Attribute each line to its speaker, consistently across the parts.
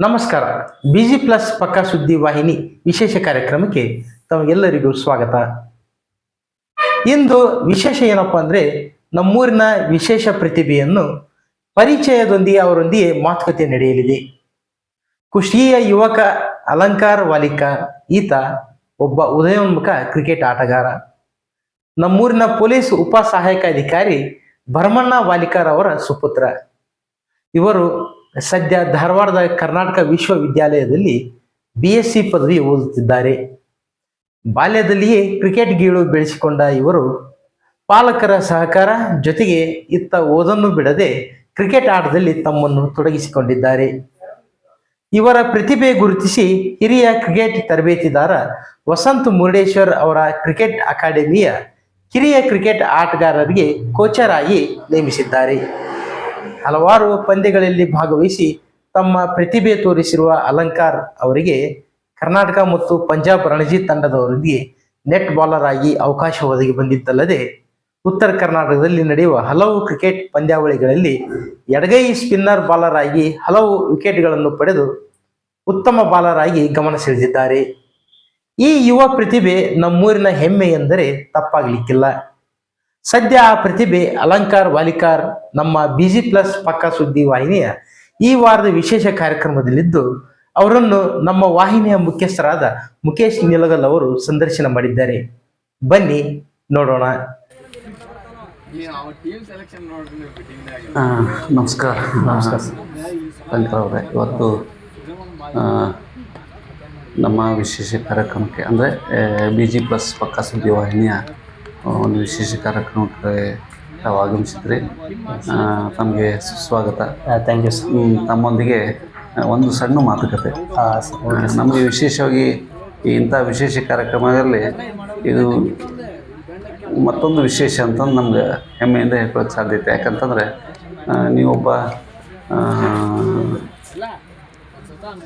Speaker 1: ನಮಸ್ಕಾರ. Busy plus ಪಕ್ಕಾ ಸುದ್ದಿ ವಾಹಿನಿ ವಿಶೇಷ ಕಾರ್ಯಕ್ರಮಕ್ಕೆ ತಮಗೆಲ್ಲರಿಗೂ ಸ್ವಾಗತ. ಇಂದು ವಿಶೇಷ ಏನಪ್ಪಾ ಅಂದ್ರೆ ನಮ್ಮೂರಿನ ವಿಶೇಷ ಪ್ರತಿಭೆಯನ್ನು ಪರಿಚಯದೊಂದಿಗೆ ಅವರೊಂದಿಗೆ ಮಾತುಕತೆ ನಡೆಯಲಿದೆ. ಖುಷಿಯ ಯುವಕ ಅಲಂಕಾರ ವಾಲಿಕ, ಈತ ಒಬ್ಬ ಉದಯೋನ್ಮುಖ ಕ್ರಿಕೆಟ್ ಆಟಗಾರ. ನಮ್ಮೂರಿನ ಪೊಲೀಸ್ ಉಪ ಸಹಾಯಕ ಅಧಿಕಾರಿ ಭರಮಣ್ಣ ವಾಲಿಕಾರ್ ಅವರ ಸುಪುತ್ರ. ಇವರು ಸದ್ಯ ಧಾರವಾಡದ ಕರ್ನಾಟಕ ವಿಶ್ವವಿದ್ಯಾಲಯದಲ್ಲಿ ಬಿ ಎಸ್ ಸಿ ಪದವಿ ಓದುತ್ತಿದ್ದಾರೆ. ಬಾಲ್ಯದಲ್ಲಿಯೇ ಕ್ರಿಕೆಟ್ ಗೀಳು ಬೆಳೆಸಿಕೊಂಡ ಇವರು ಪಾಲಕರ ಸಹಕಾರ ಜೊತೆಗೆ ಇತ್ತ ಓದನ್ನು ಬಿಡದೆ ಕ್ರಿಕೆಟ್ ಆಟದಲ್ಲಿ ತಮ್ಮನ್ನು ತೊಡಗಿಸಿಕೊಂಡಿದ್ದಾರೆ. ಇವರ ಪ್ರತಿಭೆ ಗುರುತಿಸಿ ಹಿರಿಯ ಕ್ರಿಕೆಟ್ ತರಬೇತಿದಾರ ವಸಂತ್ ಮುರುಡೇಶ್ವರ್ ಅವರ ಕ್ರಿಕೆಟ್ ಅಕಾಡೆಮಿಯ ಕಿರಿಯ ಕ್ರಿಕೆಟ್ ಆಟಗಾರರಿಗೆ ಕೋಚರ್ ಆಗಿ ನೇಮಿಸಿದ್ದಾರೆ. ಹಲವಾರು ಪಂದ್ಯಗಳಲ್ಲಿ ಭಾಗವಹಿಸಿ ತಮ್ಮ ಪ್ರತಿಭೆ ತೋರಿಸಿರುವ ಅಲಂಕಾರ್ ಅವರಿಗೆ ಕರ್ನಾಟಕ ಮತ್ತು ಪಂಜಾಬ್ ರಣಜಿ ತಂಡದವರೊಂದಿಗೆ ನೆಟ್ ಬಾಲರ್ ಆಗಿ ಅವಕಾಶ ಒದಗಿ ಬಂದಿದ್ದಲ್ಲದೆ ಉತ್ತರ ಕರ್ನಾಟಕದಲ್ಲಿ ನಡೆಯುವ ಹಲವು ಕ್ರಿಕೆಟ್ ಪಂದ್ಯಾವಳಿಗಳಲ್ಲಿ ಎಡಗೈ ಸ್ಪಿನ್ನರ್ ಬಾಲರ್ ಆಗಿ ಹಲವು ವಿಕೆಟ್ಗಳನ್ನು ಪಡೆದು ಉತ್ತಮ ಬಾಲರ್ ಆಗಿ ಗಮನ ಸೆಳೆದಿದ್ದಾರೆ. ಈ ಯುವ ಪ್ರತಿಭೆ ನಮ್ಮೂರಿನ ಹೆಮ್ಮೆ ಎಂದರೆ ತಪ್ಪಾಗಲಿಕ್ಕಿಲ್ಲ. ಸದ್ಯ ಆ ಪ್ರತಿಭೆ ಅಲಂಕಾರ್ ವಾಲಿಕಾರ್ ನಮ್ಮ ಬಿಜಿ ಪ್ಲಸ್ ಪಕ್ಕ ಸುದ್ದಿ ವಾಹಿನಿಯ ಈ ವಾರದ ವಿಶೇಷ ಕಾರ್ಯಕ್ರಮದಲ್ಲಿದ್ದು ಅವರನ್ನು ನಮ್ಮ ವಾಹಿನಿಯ ಮುಖ್ಯಸ್ಥರಾದ ಮುಖೇಶ್ ನಿಲಗಲ್ ಅವರು ಸಂದರ್ಶನ ಮಾಡಿದ್ದಾರೆ. ಬನ್ನಿ ನೋಡೋಣ.
Speaker 2: ನಮಸ್ಕಾರ. ನಮಸ್ಕಾರ. ಅವರೇ ಇವತ್ತು ನಮ್ಮ ವಿಶೇಷ ಕಾರ್ಯಕ್ರಮಕ್ಕೆ ಅಂದರೆ ಬಿ ಜಿ ಪ್ಲಸ್ ಪಕ್ಕ ಸುದ್ದಿ ವಾಹಿನಿಯ ಒಂದು ವಿಶೇಷ ಕಾರ್ಯಕ್ರಮಕ್ಕೆ ತಾವು ಆಗಮಿಸಿದ್ರಿ. ತಮಗೆ ಸುಸ್ವಾಗತ.
Speaker 3: ಥ್ಯಾಂಕ್ ಯು ಸರ್
Speaker 2: ತಮ್ಮೊಂದಿಗೆ ಒಂದು ಸಣ್ಣ ಮಾತುಕತೆ. ನಮಗೆ ವಿಶೇಷವಾಗಿ ಈ ಇಂಥ ವಿಶೇಷ ಕಾರ್ಯಕ್ರಮದಲ್ಲಿ ಇದು ಮತ್ತೊಂದು ವಿಶೇಷ ಅಂತಂದು ನಮ್ಗೆ ಹೆಮ್ಮೆಯಿಂದ ಹೇಳ್ಕೊಳ್ಳೋಕೆ ಸಾಧ್ಯತೆ. ಯಾಕಂತಂದರೆ ಆ, ನೀವೊಬ್ಬ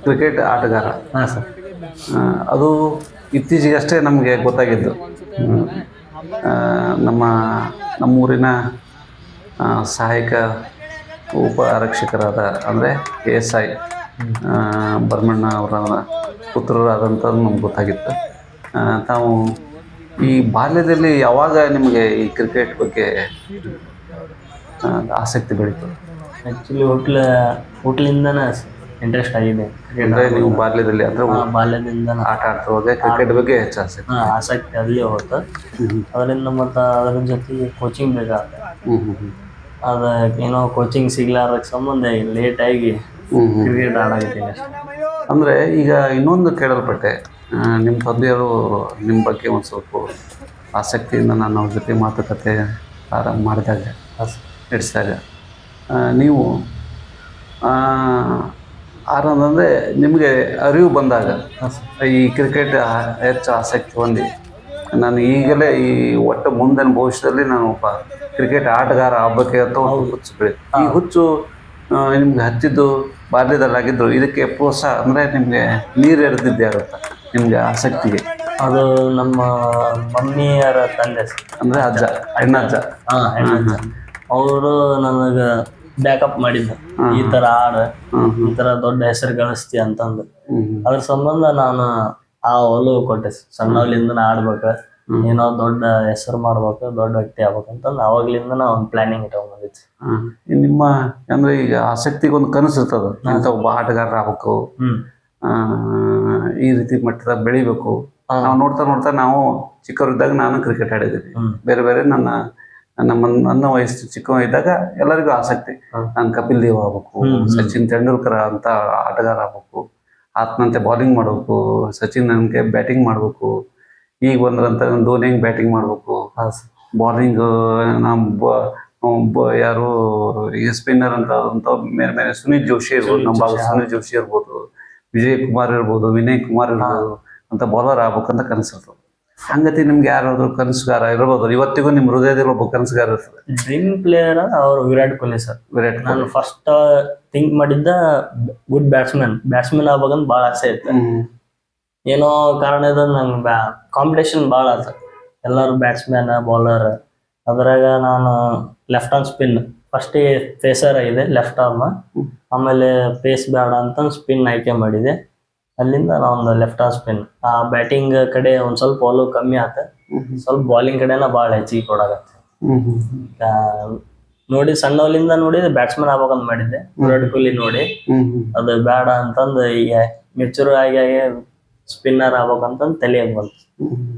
Speaker 2: ಕ್ರಿಕೆಟ್ ಆಟಗಾರ.
Speaker 3: ಹಾಂ ಸರ್
Speaker 2: ಅದು ಇತ್ತೀಚೆಗಷ್ಟೇ ನಮಗೆ ಗೊತ್ತಾಗಿದ್ದು. ನಮ್ಮ, ನಮ್ಮೂರಿನ ಸಹಾಯಕ ಉಪ ಆರಕ್ಷಕರಾದ ಅಂದರೆ ಎ ಎಸ್ ಐ ಭರಮಣ್ಣ ಅವರ ಪುತ್ರರಾದಂಥದ್ದು ನಮ್ಗೆ ಗೊತ್ತಾಗಿತ್ತು. ತಾವು ಈ ಬಾಲ್ಯದಲ್ಲಿ ಯಾವಾಗ ನಿಮಗೆ ಈ ಕ್ರಿಕೆಟ್ ಬಗ್ಗೆ ಆಸಕ್ತಿ ಬೆಳೀತು?
Speaker 3: ಆ್ಯಕ್ಚುಲಿ ಹೋಟ್ಲ, ಹೋಟ್ಲಿಂದನೇ ಇಂಟ್ರೆಸ್ಟ್ ಆಗಿದೆ.
Speaker 2: ಅಂದ್ರೆ ನೀವು ಬಾಲ್ಯದಲ್ಲಿ ಅಂದರೆ
Speaker 3: ಆ, ಬಾಲ್ಯದಿಂದನೇ
Speaker 2: ಆಟ ಆಡ್ತಿರುವಾಗ ಕ್ರಿಕೆಟ್ ಬಗ್ಗೆ ಹೆಚ್ಚು ಆಸಕ್ತಿ
Speaker 3: ಹಾಂ ಆಸಕ್ತಿ ಅಲ್ಲಿ ಹೋಗುತ್ತೆ ಅದರಿಂದ ಮತ್ತು ಅದ್ರ ಜೊತೆಗೆ ಕೋಚಿಂಗ್ ಬೇಕಾಗುತ್ತೆ. ಅದ ಏನೋ ಕೋಚಿಂಗ್ ಸಿಗ್ಲಾರ್ದಕ್ಕೆ ಸಂಬಂಧ ಲೇಟಾಗಿ
Speaker 2: ಆಗಿ
Speaker 3: ಕ್ರಿಕೆಟ್ ಆಡಾಕತ್ತೀನಿ ಅಂದ್ರೆ
Speaker 2: ಅಂದರೆ ಈಗ ಇನ್ನೊಂದು ಕೇಳಲ್ಪಟ್ಟೆ ಆ, ನಿಮ್ಮ ತಂದೆಯವರು ನಿಮ್ಮ ಬಗ್ಗೆ ಒಂದು ಸ್ವಲ್ಪ ಆಸಕ್ತಿಯಿಂದ ನಾನು ಅವ್ರ ಜೊತೆ ಮಾತುಕತೆ ಆರಂಭ ಮಾಡಿದಾಗ ನಡೆಸಿದಾಗ ಆ, ನೀವು ಆರಂಭಂದರೆ ನಿಮಗೆ ಅರಿವು ಬಂದಾಗ ಈ ಕ್ರಿಕೆಟ್ ಹೆಚ್ಚು ಆಸಕ್ತಿ ಹೊಂದಿ. ನಾನು ಈಗಲೇ ಈ ಒಟ್ಟು ಮುಂದಿನ ಭವಿಷ್ಯದಲ್ಲಿ ನಾನು ಒಬ್ಬ ಕ್ರಿಕೆಟ್ ಆಟಗಾರ ಹಬ್ಬಕ್ಕೆ ಅಂತ ಒಂದು ಹುಚ್ಚು ಬೆಳೆ ಈ ಹುಚ್ಚು ನಿಮ್ಗೆ ಹತ್ತಿದ್ದು ಬಾಲ್ಯದಲ್ಲಾಗಿದ್ದು ಇದಕ್ಕೆ ಪ್ರೋತ್ಸಾಹ ಅಂದರೆ ನಿಮಗೆ ನೀರು ಎರೆದಿದ್ದೆ ಆಗುತ್ತೆ ನಿಮಗೆ ಆಸಕ್ತಿಗೆ.
Speaker 3: ಅದು ನಮ್ಮ ಮಮ್ಮಿಯರ ತಂದೆ
Speaker 2: ಅಂದರೆ ಅಜ್ಜ ಹೆಣ್ಣಜ್ಜ
Speaker 3: ಹಾಂ ಹೆಣ್ಣಜ್ಜ ಅವರು ನನಗೆ ಬ್ಯಾಕಪ್ ಮಾಡಿದ್ದು. ಈ ತರ ಆಡ ಈ ತರ ದೊಡ್ಡ ಹೆಸರು ಗಳಿಸ್ತಿ ಅಂತಂದು. ಅದ್ರ ಸಂಬಂಧ ನಾನು ಆ ಒಲವು ಕೊಟ್ಟೆ. ಸಣ್ಣವ್ಲಿಂದ ಆಡ್ಬೇಕ ಏನೋ ದೊಡ್ಡ ಹೆಸರು ಮಾಡ್ಬೇಕು ದೊಡ್ಡ ವ್ಯಕ್ತಿ ಆಗ್ಬೇಕಂತಂದು ಅವಾಗ್ಲಿಂದ ನಾ ಒಂದು ಪ್ಲಾನಿಂಗ್ ಇಟ್ಟು
Speaker 2: ಹಾಂ. ನಿಮ್ಮ ಅಂದ್ರೆ ಈಗ ಆಸಕ್ತಿಗೆ ಒಂದು ಕನಸು ಇರ್ತದ. ಇಂಥ ಒಬ್ಬ ಆಟಗಾರ ಆಗ್ಬೇಕು. ಆ, ಈ ರೀತಿ ಮಟ್ಟದ ಬೆಳಿಬೇಕು. ನಾವು ನೋಡ್ತಾ ನೋಡ್ತಾ ನಾವು ಚಿಕ್ಕವರಿದ್ದಾಗ ನಾನು ಕ್ರಿಕೆಟ್ ಆಡಿದ್ದೀನಿ. ಬೇರೆ ಬೇರೆ ನನ್ನ ನಮ್ಮ ನನ್ನ ವಯಸ್ಸು ಚಿಕ್ಕ ಇದ್ದಾಗ ಎಲ್ಲರಿಗೂ ಆಸಕ್ತಿ. ನಾನು ಕಪಿಲ್ ದೇವ್ ಆಗ್ಬೇಕು. ಸಚಿನ್ ತೆಂಡೂಲ್ಕರ್ ಅಂತ ಆಟಗಾರ ಆಗ್ಬೇಕು ಆತನಂತೆ ಬೌಲಿಂಗ್ ಮಾಡ್ಬೇಕು ಸಚಿನ್ ನನಗೆ ಬ್ಯಾಟಿಂಗ್ ಮಾಡ್ಬೇಕು ಈಗ ಬಂದ್ರಂತ ಧೋನಿ ಹೆಂಗ್ ಬ್ಯಾಟಿಂಗ್ ಮಾಡ್ಬೇಕು. ಬೌಲಿಂಗ್ ನಮ್ಮ ಯಾರು ಈಗ ಸ್ಪಿನ್ನರ್ ಅಂತ ಮೇಲೆ ಮೇಲೆ ಸುನೀಲ್ ಜೋಶಿ ಇರ್ಬೋದು ನಮ್ಮ ಬಾಬು ಸುನೀಲ್ ಜೋಶಿ ಇರ್ಬೋದು ವಿಜಯ್ ಕುಮಾರ್ ಇರ್ಬೋದು ವಿನಯ್ ಕುಮಾರ್ ಇರ್ಬೋದು ಅಂತ ಬೌಲರ್ ಆಗ್ಬೇಕಂತ ಕನಸಿರ್ತದೆ ಹಂಗತಿ ನಿಮ್ಗೆ ಯಾರಾದ್ರು ಕನಸುಗಾರ ಇರಬಹುದು ಇವತ್ತಿಗೂ ನಿಮ್ ಹೃದಯದಲ್ಲಿ ಒಬ್ಬ ಕನಸುಗಾರ ಇರ್ತದೆ.
Speaker 3: ಡ್ರೀಮ್ ಪ್ಲೇಯರ್ ಅವರು ವಿರಾಟ್ ಕೊಹ್ಲಿ ಸರ್.
Speaker 2: ವಿರಾಟ್
Speaker 3: ನಾನು ಫಸ್ಟ್ ಥಿಂಕ್ ಮಾಡಿದ್ದ ಗುಡ್ ಬ್ಯಾಟ್ಸ್ಮನ್ ಬ್ಯಾಟ್ಸ್ಮನ್ ಆಗ್ಬೇಕಂತ ಬಹಳ ಆಸೆ ಇತ್ತು.
Speaker 2: ಏನೋ
Speaker 3: ಏನೋ ಕಾರಣದ ನಂಗೆ ಬ್ಯಾ ಕಾಂಪಿಟೇಷನ್ ಭಾಳ ಆತ. ಎಲ್ಲರೂ ಬ್ಯಾಟ್ಸ್ಮನ್ ಬೌಲರ್ ಅದ್ರಾಗ ನಾನು left on spin fast pacer ಆಗಿದೆ ಲೆಫ್ಟ್ ಆರ್ಮ್ ಆಮೇಲೆ ಫೇಸ್ ಬೇಡ ಅಂತ ಸ್ಪಿನ್ ಆಯ್ಕೆ ಮಾಡಿದೆ. ಅಲ್ಲಿಂದ ನಾವೊಂದು ಲೆಫ್ಟ್ ಆಫ್ ಸ್ಪಿನ್ ಆ ಬ್ಯಾಟಿಂಗ್ ಕಡೆ ಒಂದ್ ಸ್ವಲ್ಪ ಆಲೋ ಕಮ್ಮಿ ಆತ. ಸ್ವಲ್ಪ ಬಾಲಿಂಗ್ ಕಡೆನ ಭಾಳ ಹೆಚ್ಚಿಗೆ ಕೊಡಾಗತ್ತೆ ನೋಡಿ ಸಣ್ಣವಲಿಂದ ನೋಡಿ ಬ್ಯಾಟ್ಸ್ಮನ್ ಆಗ್ಬೇಕಂತ ಮಾಡಿದ್ದೆ. ವಿರಾಟ್ ಕೊಹ್ಲಿ ನೋಡಿ. ಅದು ಬೇಡ ಅಂತಂದು ಈಗ ಮೆಚೂರ್ ಆಗಿ ಸ್ಪಿನ್ನರ್ ಆಗ್ಬೇಕಂತಂದು ತಲೆಯಾಗ ಬಂತು.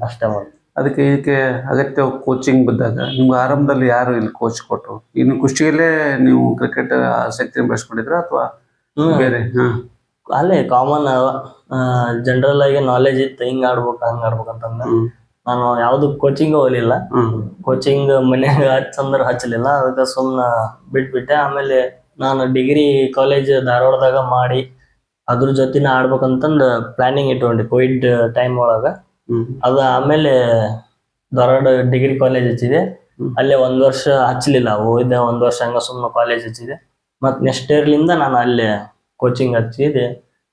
Speaker 3: ಅಷ್ಟೇ ಬಂತು.
Speaker 2: ಅದಕ್ಕೆ ಇದಕ್ಕೆ ಅಗತ್ಯ ಕೋಚಿಂಗ್ ಬಿದ್ದಾಗ ನಿಮ್ಗೆ ಆರಂಭದಲ್ಲಿ ಯಾರು ಇಲ್ಲಿ ಕೋಚ್ ಕೊಟ್ಟರು ಇನ್ನು ಕುಸ್ತಿಯಲ್ಲೇ ನೀವು ಕ್ರಿಕೆಟ್ ಆಸಕ್ತಿ ಬೆಳೆಸ್ಕೊಂಡಿದ್ರ ಅಥವಾ ಬೇರೆ? ಹಾ.
Speaker 3: ಅಲ್ಲೇ ಕಾಮನ್ ಜನರಲ್ ಆಗಿ ನಾಲೆಜ್ ಇತ್ತು ಹಿಂಗ್ ಆಡ್ಬೇಕು ಹಂಗ ಆಡ್ಬೇಕಂತಂದ ನಾನು ಯಾವ್ದು ಕೋಚಿಂಗ್ ಹೋಗ್ಲಿಲ್ಲ. ಕೋಚಿಂಗ್ ಮನ್ಯಾಗ ಹಚ್ಚಂದ್ರ ಹಚ್ಚಲಿಲ್ಲ ಅದಕ್ಕೆ ಸುಮ್ಮನೆ ಬಿಟ್ಬಿಟ್ಟೆ. ಆಮೇಲೆ ನಾನು ಡಿಗ್ರಿ ಕಾಲೇಜ್ ಧಾರವಾಡದಾಗ ಮಾಡಿ ಅದ್ರ ಜೊತೆನ ಆಡ್ಬೇಕಂತಂದು ಪ್ಲಾನಿಂಗ್ ಇಟ್ಕೊಂಡಿ ಕೋವಿಡ್ ಟೈಮ್ ಒಳಗ. ಅದ ಆಮೇಲೆ ಧಾರವಾಡ ಡಿಗ್ರಿ ಕಾಲೇಜ್ ಹಚ್ಚಿದೆ. ಅಲ್ಲೇ ಒಂದ್ ವರ್ಷ ಹಚ್ಚಲಿಲ್ಲ ಹೋಗಿದ್ದೆ ಒಂದ್ ವರ್ಷ ಹಂಗ ಸುಮ್ಮನೆ ಕಾಲೇಜ್ ಹಚ್ಚಿದೆ. ಮತ್ ನೆಕ್ಸ್ಟ್ ಇಯರ್ಲಿಂದ ನಾನು ಅಲ್ಲೇ ಕೋಚಿಂಗ್ ಹಚ್ಚಿದೆ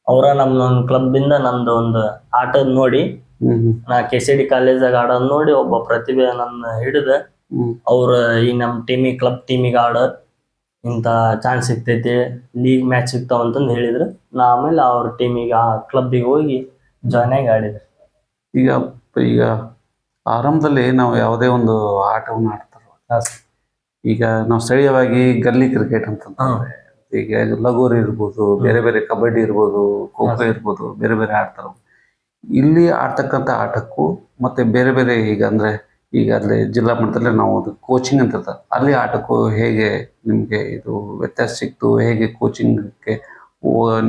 Speaker 3: ಅವರ ನಮ್ಮ ಕ್ಲಬ್ ಇಂದ ನಮ್ದು ಒಂದು ಆಟ ನೋಡಿ ನಾ ಕೆ ಸಿ ಡಿ ಕಾಲೇಜಾಗ ಆಡೋದ್ ನೋಡಿ ಒಬ್ಬ ಪ್ರತಿಭೆ ನನ್ನ ಹಿಡಿದ ಅವ್ರ ಈ ನಮ್ ಟೀಮಿಗೆ ಕ್ಲಬ್ ಟೀಮಿಗೆ ಆಡ ಇಂತ ಚಾನ್ಸ್ ಸಿಗ್ತೈತಿ ಲೀಗ್ ಮ್ಯಾಚ್ ಸಿಗ್ತಾವ ಅಂತಂದು ಹೇಳಿದ್ರು. ನಾ ಆಮೇಲೆ ಅವ್ರ ಟೀಮಿಗೆ ಆ ಗೆ ಹೋಗಿ ಜಾಯ್ನ್ ಆಗಿ ಆಡಿದೆ.
Speaker 2: ಈಗ ಈಗ ಆರಂಭದಲ್ಲಿ ನಾವು ಯಾವುದೇ ಒಂದು ಆಟವನ್ನು ಆಡ್ತಾರ ಈಗ ನಾವು ಸ್ಥಳೀಯವಾಗಿ ಗಲ್ಲಿ ಕ್ರಿಕೆಟ್ ಅಂತಂದ್ರೆ ಈಗ ಲಗೋರಿ ಇರ್ಬೋದು ಬೇರೆ ಬೇರೆ ಕಬಡ್ಡಿ ಇರ್ಬೋದು ಖೋ ಖೋ ಇರ್ಬೋದು ಬೇರೆ ಬೇರೆ ಆಡ್ತಾರೆ. ಇಲ್ಲಿ ಆಡ್ತಕ್ಕಂಥ ಆಟಕ್ಕೂ ಮತ್ತೆ ಬೇರೆ ಬೇರೆ ಈಗ ಅಂದ್ರೆ ಈಗ ಅಲ್ಲಿ ಜಿಲ್ಲಾ ಮಟ್ಟದಲ್ಲಿ ನಾವು ಅದು ಕೋಚಿಂಗ್ ಅಂತ ಇರ್ತದೆ ಅಲ್ಲಿ ಆಟಕ್ಕೂ ಹೇಗೆ ನಿಮ್ಗೆ ಇದು ವ್ಯತ್ಯಾಸ ಸಿಕ್ತು? ಹೇಗೆ ಕೋಚಿಂಗ್ಗೆ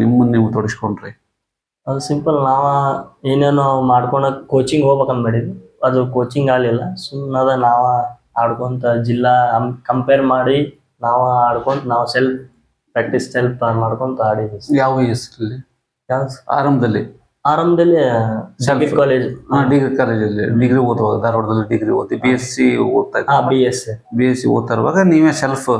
Speaker 2: ನಿಮ್ಮನ್ನ ನೀವು ತೊಡಸ್ಕೊಂಡ್ರಿ?
Speaker 3: ಅದು ಸಿಂಪಲ್ ನಾವ ಏನೇನೋ ಮಾಡ್ಕೊಳಕ್ ಕೋಚಿಂಗ್ ಹೋಗ್ಬೇಕಂತ ಮಾಡಿದ್ವಿ ಅದು ಕೋಚಿಂಗ್ ಆಗಲಿಲ್ಲ. ಸುಮ್ಮನೆ ನಾವ ಆಡ್ಕೊಂತ ಜಿಲ್ಲಾ ಕಂಪೇರ್ ಮಾಡಿ ನಾವ ಆಡ್ಕೊಂತ ನಾವು ಸೆಲ್ಫ್ ಪ್ರಾಕ್ಟೀಸ್ ಸೆಲ್ಫ್ ಮಾಡ್ಕೊಂತ ಆಡಿದ್ವಿ
Speaker 2: ಯಾವ ವಯಸ್ಸಲ್ಲಿ
Speaker 3: ಯಾವ
Speaker 2: ಆರಂಭದಲ್ಲಿ.
Speaker 3: ಆರಂಭದಲ್ಲಿ ಡಿಗ್ರಿ ಕಾಲೇಜ್
Speaker 2: ಡಿಗ್ರಿ ಕಾಲೇಜಲ್ಲಿ ಡಿಗ್ರಿ ಓದುವಾಗ ಧಾರವಾಡದಲ್ಲಿ ಡಿಗ್ರಿ ಓದಿ ಬಿ ಎಸ್ ಸಿ ಓದ್ತಾ.
Speaker 3: ಹಾ. B S
Speaker 2: B S C ಓದ್ತಾ ಇರುವಾಗ ನೀವೇ ಸೆಲ್ಫ್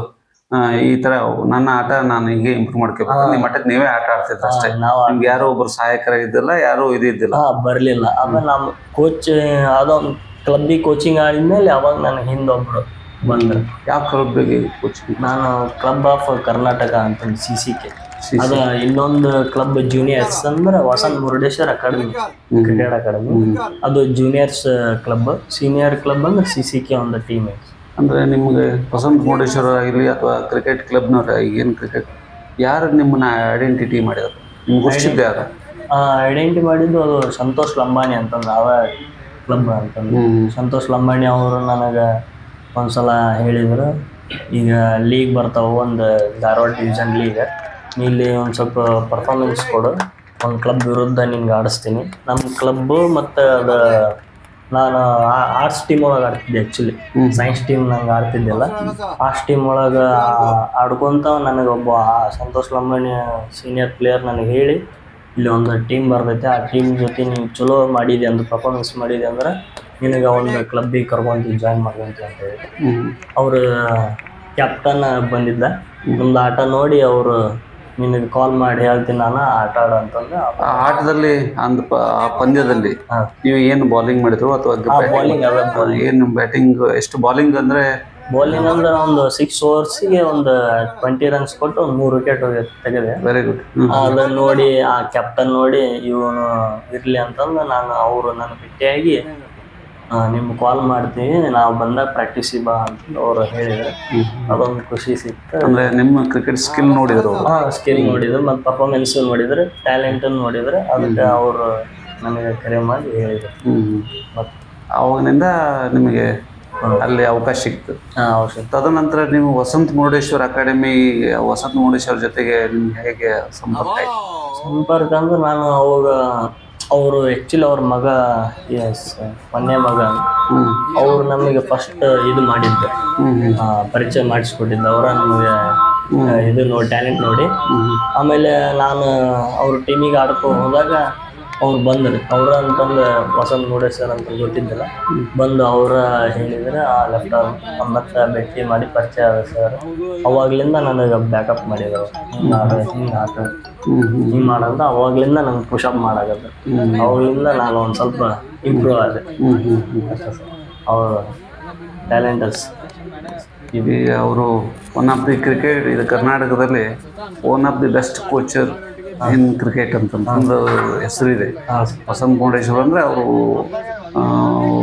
Speaker 2: ಈ ತರ ನನ್ನ ಆಟ ನಾನು ಹೀಗೆ ಇಂಪ್ರೂವ್ ಮಾಡ್ಕೋಬೇಕು ನಿಮ್ಮ ಮಟ್ಟಕ್ಕೆ ನೀವೇ ಆಟ ಆಡ್ತಿದ್ರು ಅಷ್ಟೇ.
Speaker 3: ನಾವು
Speaker 2: ನಿಮ್ಗೆ ಯಾರೋ ಒಬ್ರು ಸಹಾಯಕರ ಇದ್ದಿಲ್ಲ ಯಾರು ಇದು ಇದ್ದಿಲ್ಲ.
Speaker 3: ಹಾ ಬರ್ಲಿಲ್ಲ. ಆಮೇಲೆ ನಮ್ಮ ಕೋಚ್ ಅದೊಂದು ಕ್ಲಬ್ಬಿಗೆ ಕೋಚಿಂಗ್ ಆಡಿದ್ಮೇಲೆ ಅವಾಗ ನನಗೆ ಹಿಂದೊಬ್ರು ಬಂದ್ರು
Speaker 2: ಯಾವ ಕ್ಲಬ್ಗೆ ಕೋಚಿಂಗ್
Speaker 3: ನಾನು ಕ್ಲಬ್ ಆಫ್ ಕರ್ನಾಟಕ ಅಂತ ಸಿ ಸಿ ಕೆ ಅದ ಇನ್ನೊಂದು ಕ್ಲಬ್ ಜೂನಿಯರ್ಸ್ ಅಂದ್ರೆ Vasant Murudeshwar academy cricket academy ಅದು ಜೂನಿಯರ್ಸ್ ಕ್ಲಬ್ ಸೀನಿಯರ್ ಕ್ಲಬ್ ಅಂದ್ರೆ ಸಿ ಸಿ ಕೆ ಒಂದು ಟೀಮ್
Speaker 2: ಅಂದ್ರೆ ನಿಮ್ಗೆ ವಸಂತ ಮುರುಡೇಶ್ವರ ಆಗಿರ್ಲಿ ಅಥವಾ ಕ್ರಿಕೆಟ್ ಕ್ಲಬ್ನವ್ರ ಈಗೇನು ಕ್ರಿಕೆಟ್ ಯಾರು ನಿಮ್ಮನ್ನ ಐಡೆಂಟಿಟಿ ಮಾಡಿದ್ರು? ನಿಮ್ಗೆ ಗೊತ್ತಿದ್ದ ಯಾರು?
Speaker 3: ಐಡೆಂಟಿ ಮಾಡಿದ್ದು ಅದು ಸಂತೋಷ್ ಲಂಬಾಣಿ ಅಂತಂದ್ರೆ ಅವ ಕ್ಲಬ್ ಅಂತಂದು. ಸಂತೋಷ್ ಲಂಬಾಣಿ ಅವರು ನನಗೆ ಒಂದ್ಸಲ ಹೇಳಿದ್ರು ಈಗ ಲೀಗ್ ಬರ್ತಾವೆ ಒಂದು ಧಾರವಾಡ ಡಿವಿಷನ್ ಲೀಗ್ ಇಲ್ಲಿ ಒಂದು ಸ್ವಲ್ಪ ಪರ್ಫಾರ್ಮೆನ್ಸ್ ಕೊಡು. ಒಂದು ಕ್ಲಬ್ ವಿರುದ್ಧ ನಿನ್ಗೆ ಆಡಿಸ್ತೀನಿ. ನಮ್ಮ ಕ್ಲಬ್ಬು ಮತ್ತು ಅದು ನಾನು ಆರ್ಟ್ಸ್ ಟೀಮ್ ಒಳಗೆ ಆಡ್ತಿದ್ದೆ ಆ್ಯಕ್ಚುಲಿ ಸೈನ್ಸ್ ಟೀಮ್ ನಂಗೆ ಆಡ್ತಿದ್ದಿಲ್ಲ. ಆರ್ಟ್ಸ್ ಟೀಮ್ ಒಳಗೆ ಆಡ್ಕೊಂತ ನನಗೆ ಒಬ್ಬ ಆ ಸಂತೋಷ್ ಲಂಬಾಣಿ ಸೀನಿಯರ್ ಪ್ಲೇಯರ್ ನನಗೆ ಹೇಳಿ ಇಲ್ಲಿ ಒಂದು ಟೀಮ್ ಬರ್ತೈತೆ ಆ ಟೀಮ್ ಜೊತೆ ನೀನು ಚಲೋ ಮಾಡಿದೆ ಅಂದ್ರೆ ಪರ್ಫಾರ್ಮೆನ್ಸ್ ಮಾಡಿದೆ ಅಂದ್ರೆ ನಿನಗೆ ಒಂದು ಕ್ಲಬ್ಬಿಗೆ ಕರ್ಕೊಂತೀವಿ ಜಾಯ್ನ್ ಮಾಡ್ಕೊಂತೀವಿ ಅಂತ ಹೇಳಿ. ಅವ್ರ ಕ್ಯಾಪ್ಟನ್ ಬಂದಿದ್ದ. ನಮ್ದು ಆಟ ನೋಡಿ ಅವರು ನಿನಗೆ ಕಾಲ್ ಮಾಡಿ ಹೇಳ್ತೀನಿ ನಾನು ಆಟ ಆಡು ಅಂತಂದ್ರೆ
Speaker 2: ಆ ಆಟದಲ್ಲಿ ಅಂದ್ ಪ- ಆ ಪಂದ್ಯದಲ್ಲಿ ನೀವು ಏನು ಬಾಲಿಂಗ್ ಮಾಡಿದ್ರು ಅಥವಾ
Speaker 3: bowling ಅದ
Speaker 2: ಏನು ಬ್ಯಾಟಿಂಗ್ ಎಷ್ಟು ಬಾಲಿಂಗ್ ಅಂದ್ರೆ?
Speaker 3: ಬೌಲಿಂಗ್ ಅಂದ್ರೆ ಒಂದು ಸಿಕ್ಸ್ ಓವರ್ಸಿಗೆ ಒಂದು ಟ್ವೆಂಟಿ ರನ್ಸ್ ಕೊಟ್ಟು ಒಂದು ಮೂರು ವಿಕೆಟ್ ತೆಗೆದೆ.
Speaker 2: ವೆರಿ ಗುಡ್
Speaker 3: ಅದನ್ನ ನೋಡಿ ಆ ಕ್ಯಾಪ್ಟನ್ ನೋಡಿ ಇವನು ಇರ್ಲಿ ಅಂತಂದ್ರೆ ನಾನು ಅವರು ನನ್ನ ಭೇಟಿಯಾಗಿ ನಿಮ್ಗೆ ಕಾಲ್ ಮಾಡ್ತೀವಿ ನಾವು ಬಂದಾಗ ಪ್ರಾಕ್ಟೀಸಿಗೆ ಬಾ ಅಂತ ಅವ್ರು ಹೇಳಿದ್ರು. ಅದೊಂದು ಖುಷಿ ಸಿಕ್ತು.
Speaker 2: ಅಂದ್ರೆ ನಿಮ್ಮ ಕ್ರಿಕೆಟ್ ಸ್ಕಿಲ್ ನೋಡಿದ್ರು
Speaker 3: ಹಾಂ ಸ್ಕಿಲ್ ನೋಡಿದ್ರು ಮತ್ತು ಪರ್ಫಾರ್ಮೆನ್ಸ್ ನೋಡಿದ್ರು ಟ್ಯಾಲೆಂಟ್ ನೋಡಿದ್ರು ಅದಕ್ಕೆ ಅವರು ನನಗೆ ಕರೆ ಮಾಡಿ ಹೇಳಿದ್ರು. ಮತ್ತು
Speaker 2: ಅವಾಗಿನಿಂದ ನಿಮಗೆ ಅಲ್ಲಿ ಅವಕಾಶ ಸಿಕ್ತು. ತದನಂತರ ನೀವು ವಸಂತ ಮುರುಡೇಶ್ವರ ಅಕಾಡೆಮಿ ವಸಂತ ಮುರುಡೇಶ್ವರ ಜೊತೆಗೆ ನಿಮ್ಗೆ ಹೇಗೆ ಸಂಪರ್ಕ
Speaker 3: ಸಂಪರ್ಕ ಅಂದ್ರೆ ನಾನು ಅವಾಗ ಅವರು ಆ್ಯಕ್ಚುಲಿ ಅವ್ರ ಮಗ ಎಸ್ ಮೊನ್ನೆ ಮಗ. ಅವರು ನಮಗೆ ಫಸ್ಟ್ ಇದು ಮಾಡಿದ್ದು ಪರಿಚಯ ಮಾಡಿಸ್ಕೊಟ್ಟಿದ್ದು. ಅವರ ನಮಗೆ ಇದು ನೋಡಿ ಟ್ಯಾಲೆಂಟ್ ನೋಡಿ. ಆಮೇಲೆ ನಾನು ಅವ್ರ ಟೀಮಿಗೆ ಆಡ್ಕೊ ಹೋದಾಗ ಅವ್ರು ಬಂದರು. ಅವ್ರ ಅಂತಂದು ವಸಂತ ಮುರುಡೇಶ್ವರ್ ಅಂತ ಗೊತ್ತಿದ್ದಿಲ್ಲ. ಬಂದು ಅವರ ಹೇಳಿದ್ರೆ ಆ ಲೆಫ್ಟ್ ಮತ್ತೆ ಭೇಟಿ ಮಾಡಿ ಪರಿಚಯ ಆದ ಸರ್. ಅವಾಗ್ಲಿಂದ ನನಗೆ ಬ್ಯಾಕಪ್ ಮಾಡಿದ್ರು ಹಿಂಗೆ ಹಿಂಗೆ ಆಟ ಹಿಂಗೆ ಮಾಡೋದು ಅವಾಗ್ಲಿಂದ ನಂಗೆ ಪುಷಪ್ ಮಾಡಾಗದು. ಅವಾಗ್ಲಿಂದ ನಾನು ಒಂದು ಸ್ವಲ್ಪ ಇಂಪ್ರೂವ್ ಆದೆ. ಸರ್. ಅವ್ರ ಟ್ಯಾಲೆಂಟಸ್
Speaker 2: ಇದು ಅವರು ಒನ್ ಆಫ್ ದಿ ಕ್ರಿಕೆಟ್ ಇದು ಕರ್ನಾಟಕದಲ್ಲಿ one of the best coacher in cricket ಅಂತಂದು ಹೆಸರಿದೆ.
Speaker 3: ಇದೆ
Speaker 2: ವಸಂತ ಮುರುಡೇಶ್ವರ ಅಂದರೆ ಅವರು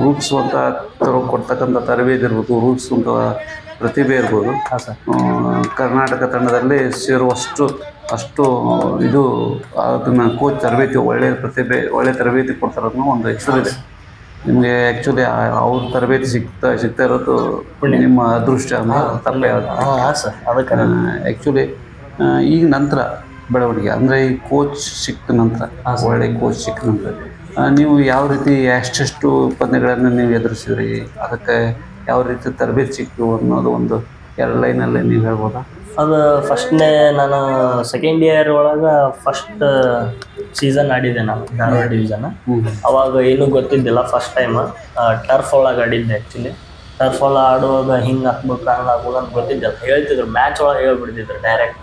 Speaker 2: ರೂಪಿಸುವಂಥ ತರೋ ಕೊಡ್ತಕ್ಕಂಥ ತರಬೇತಿ ಇರ್ಬೋದು ರೂಪಿಸುವಂಥ ಪ್ರತಿಭೆ ಇರ್ಬೋದು. ಕರ್ನಾಟಕ ತಂಡದಲ್ಲಿ ಸೇರುವಷ್ಟು ಅಷ್ಟು ಇದು ಅದನ್ನು ಕೋಚ್ ತರಬೇತಿ ಒಳ್ಳೆಯ ಪ್ರತಿಭೆ ಒಳ್ಳೆಯ ತರಬೇತಿ ಕೊಡ್ತಾರೆ ಅನ್ನೋ ಒಂದು ಹೆಸರಿದೆ. ನಿಮಗೆ ಆ್ಯಕ್ಚುಲಿ ಅವ್ರ ತರಬೇತಿ ಸಿಗ್ತಾ ಸಿಗ್ತಾ ಇರೋದು ನಿಮ್ಮ ಅದೃಷ್ಟ ಅಂತ ತಪ್ಪೇ ಆಗುತ್ತೆ ಆ್ಯಕ್ಚುಲಿ ಈಗ ನಂತರ ಬೆಳವಣಿಗೆ. ಅಂದರೆ ಈ ಕೋಚ್ ಸಿಕ್ಕ ನಂತರ ಒಳ್ಳೆ ಕೋಚ್ ಸಿಕ್ಕ ನಂತರ ನೀವು ಯಾವ ರೀತಿ ಎಷ್ಟೆಷ್ಟು ಪಂದ್ಯಗಳನ್ನು ನೀವು ಎದುರಿಸಿದ್ರಿ? ಅದಕ್ಕೆ ಯಾವ ರೀತಿ ತರಬೇತಿ ಸಿಕ್ತು ಅನ್ನೋದು ಒಂದು ಎರಡು ಲೈನಲ್ಲಿ ನೀವು ಹೇಳ್ಬೋದಾ?
Speaker 3: ಅದು ಫಸ್ಟ್ನೇ ನಾನು ಸೆಕೆಂಡ್ ಇಯರ್ ಒಳಗೆ ಫಸ್ಟ್ ಸೀಸನ್ ಆಡಿದ್ದೆ ನಾನು ಧಾರವಾಡ ಡಿವಿಷನ್ ಅವಾಗ ಏನೂ ಗೊತ್ತಿದ್ದಿಲ್ಲ ಫಸ್ಟ್ ಟೈಮ್ ಟರ್ಫ್ ಒಳಗೆ ಆಡಿದ್ದೆ ಆ್ಯಕ್ಚುಲಿ ಟರ್ಫ್ ಎಲ್ಲ ಆಡುವಾಗ ಹಿಂಗೆ ಹಾಕ್ಬೇಕು ಹಂಗೆ ಹಾಕ್ಬೇಕು ಅಂತ ಗೊತ್ತಿದ್ದಿಲ್ಲ ಹೇಳ್ತಿದ್ರು ಮ್ಯಾಚ್ ಒಳಗೆ ಹೇಳ್ಬಿಡ್ತಿದ್ರು ಡೈರೆಕ್ಟ್